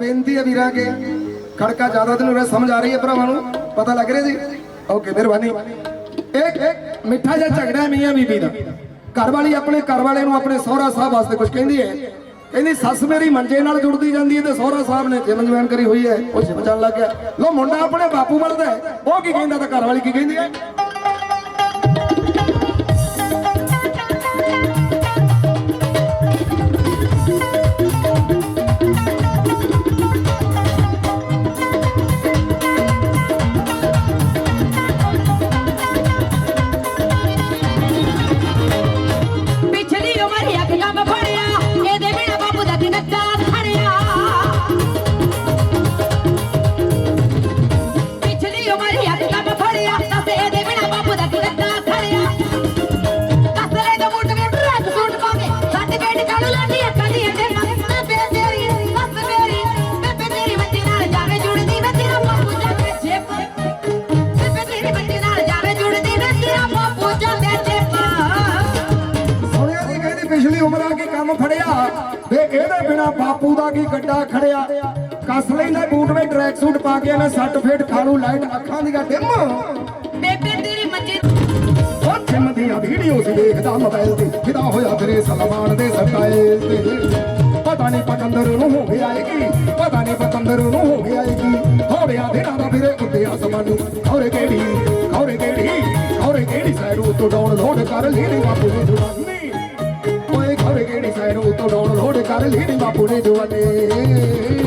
ਬੇਨਤੀ ਹੈ ਵੀਰਾਂ ਕੇ। ਖੜਕਾ ਜ਼ਿਆਦਾ ਦਿਨ ਉਰੇ ਸਮਝ ਆ ਰਹੀ ਹੈ ਭਰਾਵਾਂ ਨੂੰ। ਪਤਾ ਲੱਗ ਰਿਹਾ ਜੀ? ਓਕੇ, ਮਿਹਰਬਾਨੀ। ਇੱਕ ਮਿੱਠਾ ਜਿਹਾ ਝਗੜਾ ਮੀਆਂ ਬੀਬੀ ਦਾ। ਘਰ ਵਾਲੀ ਆਪਣੇ ਘਰ ਵਾਲੇ ਨੂੰ ਆਪਣੇ ਸਹੁਰਾ ਸਾਹਿਬ ਵਾਸਤੇ ਕੁਝ ਕਹਿੰਦੀ ਹੈ। ਕਹਿੰਦੀ, ਸੱਸ ਮੇਰੀ ਮੰਜੇ ਨਾਲ ਜੁੜਦੀ ਜਾਂਦੀ ਹੈ ਤੇ ਸਹੁਰਾ ਸਾਹਿਬ ਨੇ ਜਿਮ ਜੁਆਇਨ ਕਰੀ ਹੋਈ ਹੈ। ਉਹ ਜਿਮ ਲੱਗ ਗਿਆ। ਲੋ ਮੁੰਡਾ ਆਪਣੇ ਬਾਪੂ ਵੱਲਦਾ ਉਹ ਕੀ ਕਹਿੰਦਾ ਤਾਂ ਘਰ ਵਾਲੀ ਕੀ ਕਹਿੰਦੀ ਹੈ? ਪਿਛਲੀ ਉਮਰ ਆ ਕੇ ਕੰਮ ਫੜਿਆ ਤੇ ਇਹਦੇ ਬਿਨਾ ਬਾਪੂ ਦਾ ਕੀ ਗੱਡਾ ਖੜਿਆ? ਕੱਸ ਲੈਂਦਾ ਬੂਟ ਵਿੱਚ ਟਰੈਕ ਸੂਟ ਪਾ ਕੇ ਇਹਨੇ ਸੱਟ ਫੇਟ ਖਾਣੂ ਲਾਈਟ ਅੱਖਾਂ ਦੀਆਂ ਡਿਮ। ਬੇਬੇ ਤੇਰੀ ਮੰਜੇ ਉਹ ਜਿਮ ਦੀਆਂ ਵੀਡੀਓਜ਼ ਦੇਖਦਾ ਮੋਬਾਈਲ ਤੇ ਫਿਦਾ ਹੋਇਆ ਤੇਰੇ ਸਲਮਾਨ ਦੇ ਸਟਾਈਲ ਤੇ। ਪਤਾ ਨਹੀਂ ਪਤੰਦਰ ਨੂੰ ਹੋ ਗਿਆ ਆਏਗੀ ਪਤਾ ਨਹੀਂ ਕਿਹੜੀ ਸਾਈਡ ਤੋਂ ਡਾਊਨਲੋਡ ਕਰ ਲਈ ਨੀ ਬਾਪੂ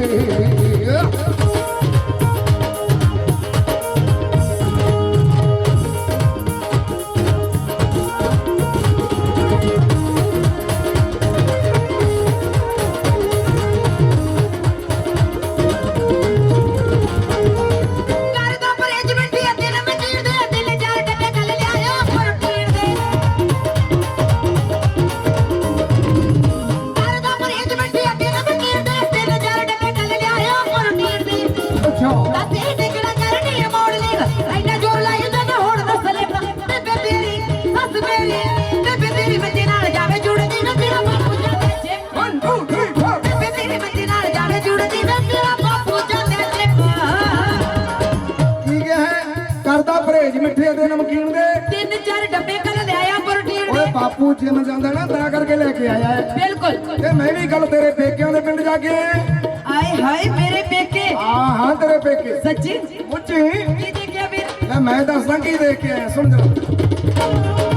ਮਿੱਠੇ ਦੇ ਨਮਕੀਨ ਦੇ। ਤਿੰਨ ਚਾਰ ਡੱਬੇ ਕੱਲ ਲਿਆਇਆ ਪ੍ਰੋਟੀਨ ਓਏ ਦੇ। ਬਾਪੂ ਜਿਮ ਜਾਂਦਾ ਨਾ ਤਾਂ ਕਰਕੇ ਲੈ ਕੇ ਆਇਆ ਹੈ। ਬਿਲਕੁਲ। ਤੇ ਮੈਂ ਵੀ ਕੱਲ ਤੇਰੇ ਪੇਕਿਆਂ ਦੇ ਪਿੰਡ ਜਾ ਕੇ। ਆਏ ਹਾਏ ਮੇਰੇ ਪੇਕੇ। ਹਾਂ ਹਾਂ ਤੇਰੇ ਪੇਕੇ। ਸੱਚੀ? ਉੱਚੀ ਕੀ ਦੇਖਿਆ ਵੀਰ ਲੈ ਮੈਂ ਦੱਸਦਾ ਕੀ ਦੇਖ ਕੇ ਆਇਆ ਸੁਣ ਜਰਾ।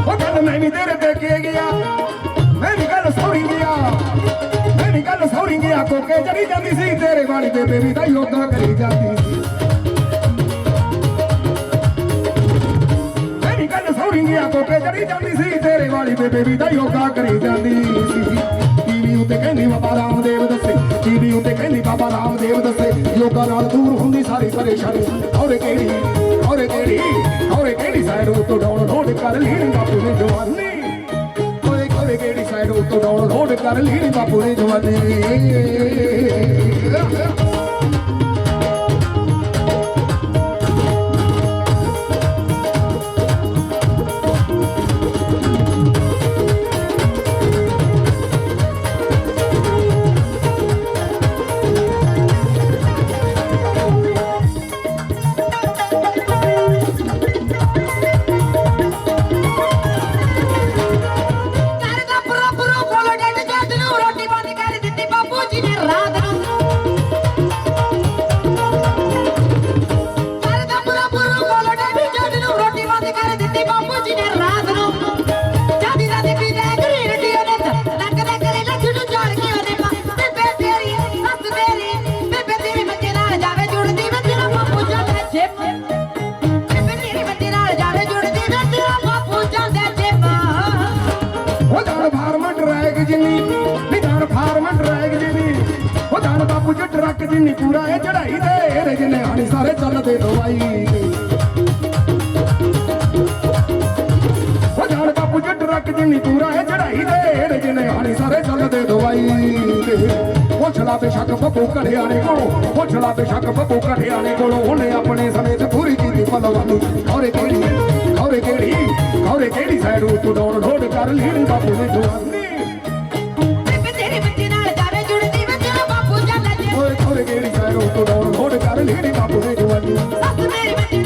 ਉਹ ਕੱਲ ਮੈਂ ਵੀ ਤੇਰੇ ਪੇਕੇ ਗਿਆ ਮੈਂ ਵੀ ਕੱਲ ਸੌਰੀ ਗਿਆ ਮੈਂ ਵੀ ਕੱਲ ਸੌਰੀ ਗਿਆ ਕੋਕੇ ਚੜੀ ਜਾਂਦੀ ਸੀ ਤੇਰੇ ਵਾਲੀ ਬੇਬੇ ਵੀ ਤਾਂ ਯੋਗਾ ਕਰੀ ਜਾਂਦੀ ਗਿਆ ਜਾਂਦੀ ਸੀ, ਤੇਰੇ ਵਾਲੀ ਬੇਬੇ ਵੀ ਤਾਂ ਯੋਗਾ ਕਰੀ ਜਾਂਦੀ ਸੀ। ਟੀਵੀ ਉੱਤੇ ਕਹਿੰਦੀ ਬਾਬਾ ਰਾਮਦੇਵ ਦੱਸੇ ਟੀਵੀ ਉੱਤੇ ਕਹਿੰਦੀ ਬਾਬਾ ਰਾਮਦੇਵ ਦੱਸੇ ਯੋਗਾ ਨਾਲ ਦੂਰ ਹੁੰਦੀ ਸਾਰੀ ਪਰੇਸ਼ਾਨੀ। ਔਰੇ ਕਿਹੜੀ ਔਰੇ ਕਿਹੜੀ ਔਰੇ ਕਿਹੜੀ ਸਾਈਡ ਉੱਤੋਂ ਡਾਊਨਲੋਡ ਕਰ ਲਈ ਬਾਪੂ ਨੇ ਜਵਾਨੀ। ਓਏ ਕੋਲੇ ਕਿਹੜੀ ਸਾਈਡ ਉੱਤੋਂ ਡਾਊਨਲੋਡ ਕਰ ਲਈ ਬਾਪੂ ਨੇ ਜਵਾਨੀ। ਉਹ ਜਾਣ ਬਾਪੂ ਚ ਟਰੱਕ ਜਿੰਨੀ ਪੂਰਾ, ਇਹ ਚੜਾਈ ਤੇ ਇਹਦੇ ਜਿੰਨੇ ਸਾਰੇ ਚੱਲਦੇ ਦਵਾਈ। ਉਹ ਜਾਣ ਬਾਪੂ ਚ ਟਰੱਕ ਜਿੰਨੀ ਪੂਰਾ, ਇਹ ਚੜਾਈ ਤੇ ਇਹਦੇ ਜਿੰਨੇ ਸਾਰੇ ਚੱਲਦੇ ਦਵਾਈ। ਪੁੱਛ ਲਾ ਬੇਸ਼ੱਕ ਬੱਬੂ ਘੜਿਆਣੇ ਕੋਲੋਂ ਪੁੱਛ ਲਾ ਬੇਸ਼ੱਕ ਬੱਬੂ ਘੜਿਆਣੇ ਕੋਲੋਂ, ਉਹਨੇ ਆਪਣੇ ਸਮੇਂ 'ਚ ਪੂਰੀ ਕੀਤੀ ਪਲਵਾਨੀ ਔਰੇ ਕਿਹੜੀ ਔਰੇ ਕਿਹੜੀ? ਔਰੇ ਕਿਹੜੀ ਸਾਈਡ ਉੱਤੋਂ ਡਾਊਨਲੋਡ ਕਰ ਲਈ ਬਾਪੂ ਨੇ ਜਵਾਨੀ कारण हिरी बापू रे निवडली